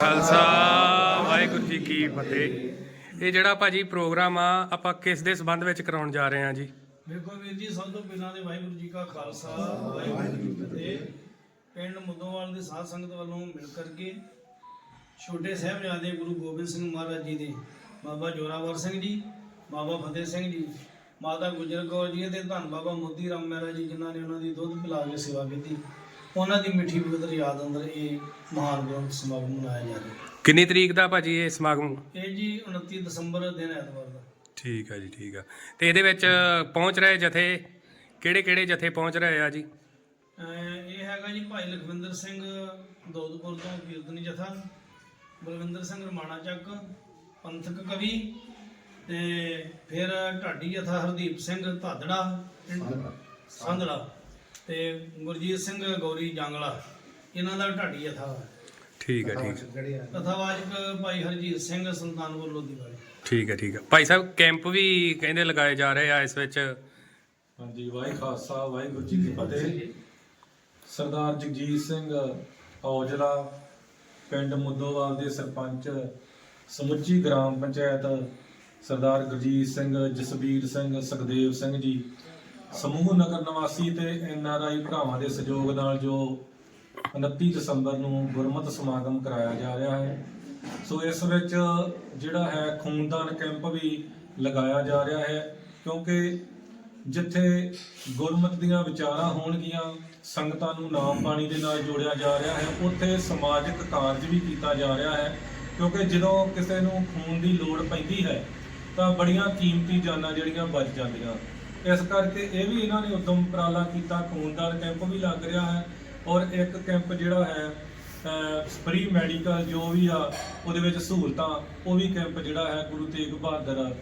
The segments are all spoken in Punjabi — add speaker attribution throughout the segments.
Speaker 1: ਖਾਲਸਾ, ਵਾਹਿਗੁਰੂ ਜੀ ਕੀ ਫਤਿਹ। ਇਹ ਜਿਹੜਾ ਭਾਜੀ ਪ੍ਰੋਗਰਾਮ ਆ, ਆਪਾਂ ਕਿਸ ਦੇ ਸੰਬੰਧ ਵਿੱਚ ਕਰਾਉਣ ਜਾ ਰਹੇ ਹਾਂ ਜੀ?
Speaker 2: ਵੇਖੋ ਵੀਰ ਜੀ, ਸਭ ਤੋਂ ਪਹਿਲਾਂ ਤੇ ਵਾਹਿਗੁਰੂ ਜੀ ਕਾ ਖਾਲਸਾ, ਵਾਹਿਗੁਰੂ ਜੀ ਕੀ ਫਤਿਹ। ਪਿੰਡ ਮੁੱਦੋਵਾਲ ਦੇ ਸਾਧ ਸੰਗਤ ਵੱਲੋਂ ਮਿਲ ਕਰਕੇ ਛੋਟੇ ਸਾਹਿਬਜ਼ਾਦੇ ਗੁਰੂ ਗੋਬਿੰਦ ਸਿੰਘ ਮਹਾਰਾਜ ਜੀ ਦੇ ਬਾਬਾ ਜੋਰਾਵਰ ਸਿੰਘ ਜੀ, ਬਾਬਾ ਫਤਿਹ ਸਿੰਘ ਜੀ, ਮਾਤਾ ਗੁਜਰ ਕੌਰ ਜੀ ਤੇ ਧੰਨ ਬਾਬਾ ਮੋਦੀ ਰਾਮ ਮਹਿਰਾ ਜੀ, ਜਿਨ੍ਹਾਂ ਨੇ ਉਹਨਾਂ ਦੀ ਦੁੱਧ ਪਿਲਾ ਕੇ ਸੇਵਾ ਕੀਤੀ। ਉਹਨਾਂ ਦੀ ਮਿੱਠੀ ਪਵਿੱਤਰ ਯਾਦ ਅੰਦਰ ਇਹ ਮਹਾਨ ਗ੍ਰੰਥ ਸਮਾਗਮ ਮਨਾਇਆ ਜਾ ਰਿਹਾ।
Speaker 1: ਕਿੰਨੀ ਤਰੀਕ ਦਾ ਭਾਜੀ ਇਹ ਸਮਾਗਮ?
Speaker 2: ਇਹ ਜੀ 29 ਦਸੰਬਰ ਦਿਨ ਐਤਵਾਰ ਦਾ।
Speaker 1: ਠੀਕ ਆ ਜੀ ਠੀਕ ਆ। ਤੇ ਇਹਦੇ ਵਿੱਚ ਪਹੁੰਚ ਰਹੇ ਜਥੇ ਕਿਹੜੇ ਕਿਹੜੇ ਜਥੇ ਪਹੁੰਚ ਰਹੇ ਆ ਜੀ?
Speaker 2: ਅਹ ਇਹ ਹੈਗਾ ਜੀ ਭਾਈ ਲਖਵਿੰਦਰ ਸਿੰਘ ਦੌਦਪੁਰ ਤੋਂ ਕੀਰਤਨੀ ਜਥਾ ਬਲਵਿੰਦਰ ਸਿੰਘ ਰਮਾਣਾ ਚੱਕ ਪੰਥਕ ਕਵੀ ਤੇ ਫਿਰ ਢਾਡੀ ਜਥਾ ਹਰਦੀਪ ਸਿੰਘ ਧਾਦੜਾ ਸੰਧੜਾ ਤੇ ਗੁਰਜੀਤ ਸਿੰਘ ਗੌਰੀ ਜਾਂਗਲਾ ਇਹਨਾਂ ਦਾ ਢਾਡੀ ਜਥਾ।
Speaker 1: ਠੀਕ ਆ ਠੀਕ ਆ
Speaker 2: ਕਥਾਵਾਚਕ ਭਾਈ ਹਰਜੀਤ ਸਿੰਘ ਸੁਲਤਾਨਪੁਰ ਲੋਧੀਵਾਲੇ
Speaker 1: ਠੀਕ ਆ ਠੀਕ ਆ ਭਾਈ ਸਾਹਿਬ ਕੈਂਪ ਵੀ ਕਹਿੰਦੇ ਲਗਾਏ ਜਾ ਰਹੇ ਆ ਇਸ ਵਿੱਚ।
Speaker 3: ਹਾਂਜੀ ਵਾਹਿ ਖਾਲਸਾ ਵਾਹਿਗੁਰੂ ਜੀ ਕੀ ਫਤਿਹ। ਸਰਦਾਰ ਜਗਜੀਤ ਸਿੰਘ ਔਜਲਾ ਪਿੰਡ ਮੁੱਦੋਵਾਲ ਦੇ ਸਰਪੰਚ ਸਮੁੱਚੀ ਗ੍ਰਾਮ ਪੰਚਾਇਤ ਸਰਦਾਰ ਗੁਰਜੀਤ ਸਿੰਘ ਜਸਬੀਰ ਸਿੰਘ ਸੁਖਦੇਵ ਸਿੰਘ ਜੀ ਸਮੂਹ ਨਗਰ ਨਿਵਾਸੀ ਤੇ ਐਨ ਆਰ ਆਈ ਭਰਾਵਾਂ ਦੇ ਸਹਿਯੋਗ ਨਾਲ ਜੋ 29 ਦਸੰਬਰ ਨੂੰ ਗੁਰਮਤ ਸਮਾਗਮ ਕਰਾਇਆ ਜਾ ਰਿਹਾ ਹੈ। ਸੋ ਇਸ ਵਿੱਚ ਜਿਹੜਾ ਹੈ ਖੂਨਦਾਨ ਕੈਂਪ ਵੀ ਲਗਾਇਆ ਜਾ ਰਿਹਾ ਹੈ ਕਿਉਂਕਿ ਜਿੱਥੇ ਗੁਰਮਤ ਦੀਆਂ ਵਿਚਾਰਾਂ ਹੋਣਗੀਆਂ, ਸੰਗਤਾਂ ਨੂੰ ਨਾਮ ਬਾਣੀ ਦੇ ਨਾਲ ਜੋੜਿਆ ਜਾ ਰਿਹਾ ਹੈ, ਉੱਥੇ ਸਮਾਜਿਕ ਕਾਰਜ ਵੀ ਕੀਤਾ ਜਾ ਰਿਹਾ ਹੈ ਕਿਉਂਕਿ ਜਦੋਂ ਕਿਸੇ ਨੂੰ ਖੂਨ ਦੀ ਲੋੜ ਪੈਂਦੀ ਹੈ ਤਾਂ ਬੜੀਆਂ ਕੀਮਤੀ ਜਾਨਾਂ ਜਿਹੜੀਆਂ ਬਚ ਜਾਂਦੀਆਂ। ਇਸ ਕਰਕੇ ਇਹ ਵੀ ਇਹਨਾਂ ਨੇ ਉਦਮ ਉਪਰਾਲਾ ਕੀਤਾ ਖੂਨਦਾਨ ਕੈਂਪ ਵੀ ਲੱਗ ਰਿਹਾ ਹੈ ਔਰ ਇੱਕ ਕੈਂਪ ਜਿਹੜਾ ਹੈ ਫ੍ਰੀ ਮੈਡੀਕਲ ਜੋ ਵੀ ਆ ਉਹਦੇ ਵਿੱਚ ਸਹੂਲਤਾਂ ਉਹ ਵੀ ਕੈਂਪ ਜਿਹੜਾ ਹੈ ਗੁਰੂ ਤੇਗ ਬਹਾਦਰ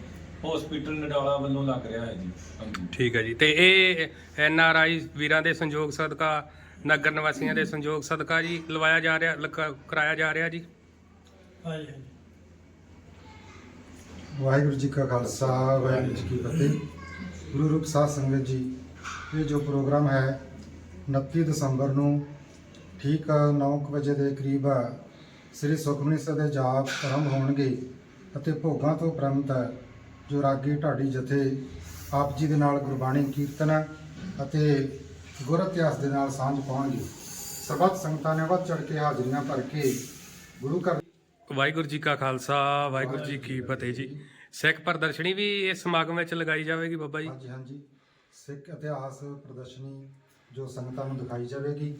Speaker 3: ਹਸਪੀਟਲ ਨਡਾਲਾ ਵੱਲੋਂ ਲੱਗ ਰਿਹਾ ਹੈ ਜੀ। ਹਾਂਜੀ
Speaker 1: ਠੀਕ ਆ ਜੀ। ਤੇ ਇਹ ਐਨ ਆਰ ਆਈ ਵੀਰਾਂ ਦੇ ਸੰਯੋਗ ਸਦਕਾ ਨਗਰ ਨਿਵਾਸੀਆਂ ਦੇ ਸੰਯੋਗ ਸਦਕਾ ਜੀ ਲਵਾਇਆ ਜਾ ਰਿਹਾ ਕਰਾਇਆ ਜਾ ਰਿਹਾ ਜੀ?
Speaker 2: ਹਾਂਜੀ ਹਾਂਜੀ।
Speaker 4: ਵਾਹਿਗੁਰੂ ਜੀ ਕਾ ਖਾਲਸਾ ਵਾਹਿਗੁਰੂ ਜੀ ਕੀ ਫਤਿਹ। ਗੁਰੂ ਰੂਪ ਸਾਧ ਸੰਗਤ ਜੀ, ਇਹ ਜੋ ਪ੍ਰੋਗਰਾਮ ਹੈ 29 ਦਸੰਬਰ ਨੂੰ ਠੀਕ 9 ਵਜੇ ਦੇ ਕਰੀਬ ਸ੍ਰੀ ਸੁਖਮਨੀ ਸਾਹਿਬ ਦੇ ਜਾਪ ਆਰੰਭ ਹੋਣਗੇ ਅਤੇ ਭੋਗਾਂ ਤੋਂ ਉਪਰੰਤ ਜੋ ਰਾਗੀ ਢਾਡੀ ਜਥੇ ਆਪ ਜੀ ਦੇ ਨਾਲ ਗੁਰਬਾਣੀ ਕੀਰਤਨ ਅਤੇ ਗੁਰ ਇਤਿਹਾਸ ਦੇ ਨਾਲ ਸਾਂਝ ਪਾਉਣਗੇ। ਸਰਬੱਤ ਸੰਗਤਾਂ ਨੇ ਵੱਧ ਚੜ ਕੇ ਹਾਜ਼ਰੀਆਂ ਭਰ ਕੇ ਗੁਰੂ ਘਰ
Speaker 1: ਵਾਹਿਗੁਰੂ ਜੀ ਕਾ ਖਾਲਸਾ, ਵਾਹਿਗੁਰੂ ਜੀ ਕੀ ਫਤਿਹ ਜੀ। ਸਿੱਖ ਪ੍ਰਦਰਸ਼ਨੀ ਵੀ ਇਸ ਸਮਾਗਮ ਵਿੱਚ ਲਗਾਈ ਜਾਵੇਗੀ ਬਾਬਾ ਜੀ?
Speaker 4: ਹਾਂਜੀ ਹਾਂਜੀ। ਸਿੱਖ ਇਤਿਹਾਸ ਪ੍ਰਦਰਸ਼ਨੀ ਜੋ ਸੰਗਤਾਂ ਨੂੰ ਦਿਖਾਈ ਜਾਵੇਗੀ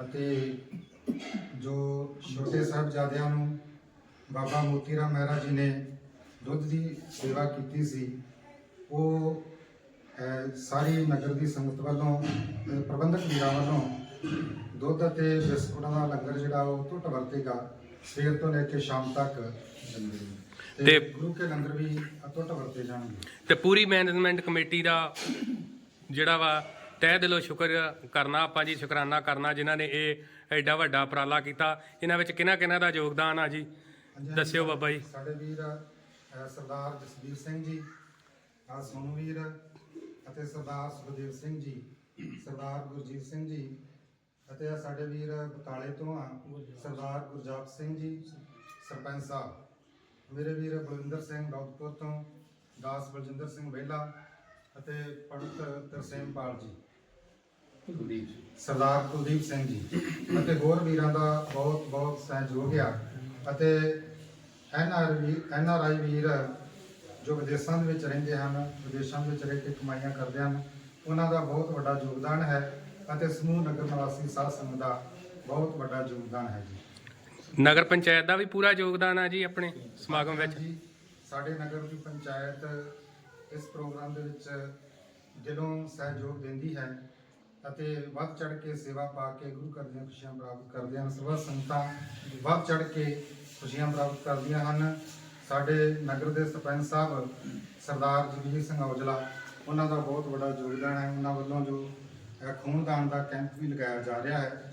Speaker 4: ਅਤੇ ਜੋ ਛੋਟੇ ਸਾਹਿਬਜ਼ਾਦਿਆਂ ਨੂੰ ਬਾਬਾ ਮੋਤੀ ਰਾਮ ਮਹਿਰਾ ਜੀ ਨੇ ਦੁੱਧ ਦੀ ਸੇਵਾ ਕੀਤੀ ਸੀ, ਉਹ ਸਾਰੀ ਨਗਰ ਦੀ ਸੰਗਤ ਵੱਲੋਂ ਪ੍ਰਬੰਧਕ ਵੀਰਾਂ ਵੱਲੋਂ ਦੁੱਧ ਅਤੇ ਬਿਸਕੁਟਾਂ ਦਾ ਲੰਗਰ ਜਿਹੜਾ ਉਹ ਟੁੱਟ ਵਰਤੇਗਾ, ਸਵੇਰ ਤੋਂ ਲੈ ਕੇ ਸ਼ਾਮ ਤੱਕ
Speaker 1: ਤੇ-
Speaker 4: ਤੇ ਗੁਰੂ ਕੇ ਲੰਗਰ ਵੀ ਅਟੁੱਟ ਵਰਤੇ ਜਾਣਗੇ।
Speaker 1: ਤੇ ਪੂਰੀ ਮੈਨੇਜਮੈਂਟ ਕਮੇਟੀ ਦਾ ਜਿਹੜਾ ਵਾ ਤਹਿ ਦਿਲੋਂ ਸ਼ੁਕਰ ਕਰਨਾ ਆਪਾਂ ਜੀ ਸ਼ੁਕਰਾਨਾ ਕਰਨਾ ਜਿਨ੍ਹਾਂ ਨੇ ਇਹ ਐਡਾ ਵੱਡਾ ਉਪਰਾਲਾ ਕੀਤਾ। ਇਹਨਾਂ ਵਿੱਚ ਕਿਹਨਾਂ ਕਿਹਨਾਂ ਦਾ ਯੋਗਦਾਨ ਆ ਜੀ? ਦੱਸਿਓ ਬਾਬਾ ਜੀ।
Speaker 4: ਸਾਡੇ ਵੀਰ ਅਹ, ਸਰਦਾਰ ਜਸਬੀਰ ਸਿੰਘ ਜੀ ਆ ਸੋਨੂ ਵੀਰ ਅਤੇ ਸਰਦਾਰ ਸੁਖਦੇਵ ਸਿੰਘ ਜੀ ਸਰਦਾਰ ਗੁਰਜੀਤ ਸਿੰਘ ਜੀ ਅਤੇ ਆਹ ਸਾਡੇ ਵੀਰ ਬਟਾਲੇ ਤੋਂ ਆ ਸਰਦਾਰ ਗੁਰਜਾਪ ਸਿੰਘ ਜੀ ਸਰਪੰਚ ਸਾਹਿਬ। ਮੇਰੇ ਵੀਰ ਬਲਵਿੰਦਰ ਸਿੰਘ ਦੌਦਪੁਰ ਤੋਂ ਦਾਸ ਬਲਜਿੰਦਰ ਸਿੰਘ ਵਹਿਲਾ ਅਤੇ ਪੰਡਤ ਤਰਸੇਮਪਾਲ ਜੀ। ਸਰਦਾਰ ਕੁਲਦੀਪ ਸਿੰਘ ਜੀ ਅਤੇ ਹੋਰ ਵੀਰਾਂ ਦਾ ਬਹੁਤ ਬਹੁਤ ਸਹਿਯੋਗ ਆ ਅਤੇ N R we N R I ਵੀਰ ਜੋ ਵਿਦੇਸ਼ਾਂ ਦੇ ਵਿੱਚ ਰਹਿੰਦੇ ਹਨ ਵਿਦੇਸ਼ਾਂ ਵਿੱਚ ਰਹਿ ਕੇ ਕਮਾਈਆਂ ਕਰਦੇ ਹਨ ਉਹਨਾਂ ਦਾ ਬਹੁਤ ਵੱਡਾ ਯੋਗਦਾਨ ਹੈ ਅਤੇ ਸਮੂਹ ਨਗਰ ਨਿਵਾਸੀ ਸਾਧ ਸੰਗਤ ਦਾ ਬਹੁਤ ਵੱਡਾ ਯੋਗਦਾਨ ਹੈ ਜੀ।
Speaker 1: ਨਗਰ ਪੰਚਾਇਤ ਦਾ ਵੀ ਪੂਰਾ ਯੋਗਦਾਨ ਆ ਜੀ ਆਪਣੇ ਸਮਾਗਮ ਵਿੱਚ।
Speaker 4: ਜੀ ਸਾਡੇ ਨਗਰ ਦੀ ਪੰਚਾਇਤ ਇਸ ਪ੍ਰੋਗਰਾਮ ਦੇ ਵਿੱਚ ਜਦੋਂ ਸਹਿਯੋਗ ਦਿੰਦੀ ਹੈ ਅਤੇ ਵੱਧ ਚੜ ਕੇ ਸੇਵਾ ਪਾ ਕੇ ਗੁਰੂ ਘਰ ਦੀਆਂ ਖੁਸ਼ੀਆਂ ਪ੍ਰਾਪਤ ਕਰਦੇ ਹਨ। ਸਰਬੱਤ ਸੰਗਤਾਂ ਵੱਧ ਚੜ ਕੇ ਖੁਸ਼ੀਆਂ ਪ੍ਰਾਪਤ ਕਰਦੀਆਂ ਹਨ। ਸਾਡੇ ਨਗਰ ਦੇ ਸਰਪੰਚ ਸਾਹਿਬ ਸਰਦਾਰ ਜਗਜੀਤ ਸਿੰਘ ਔਜਲਾ, ਉਹਨਾਂ ਦਾ ਬਹੁਤ ਵੱਡਾ ਯੋਗਦਾਨ ਹੈ। ਉਹਨਾਂ ਵੱਲੋਂ ਜੋ ਖੂਨਦਾਨ ਦਾ ਕੈਂਪ ਵੀ ਲਗਾਇਆ ਜਾ ਰਿਹਾ ਹੈ।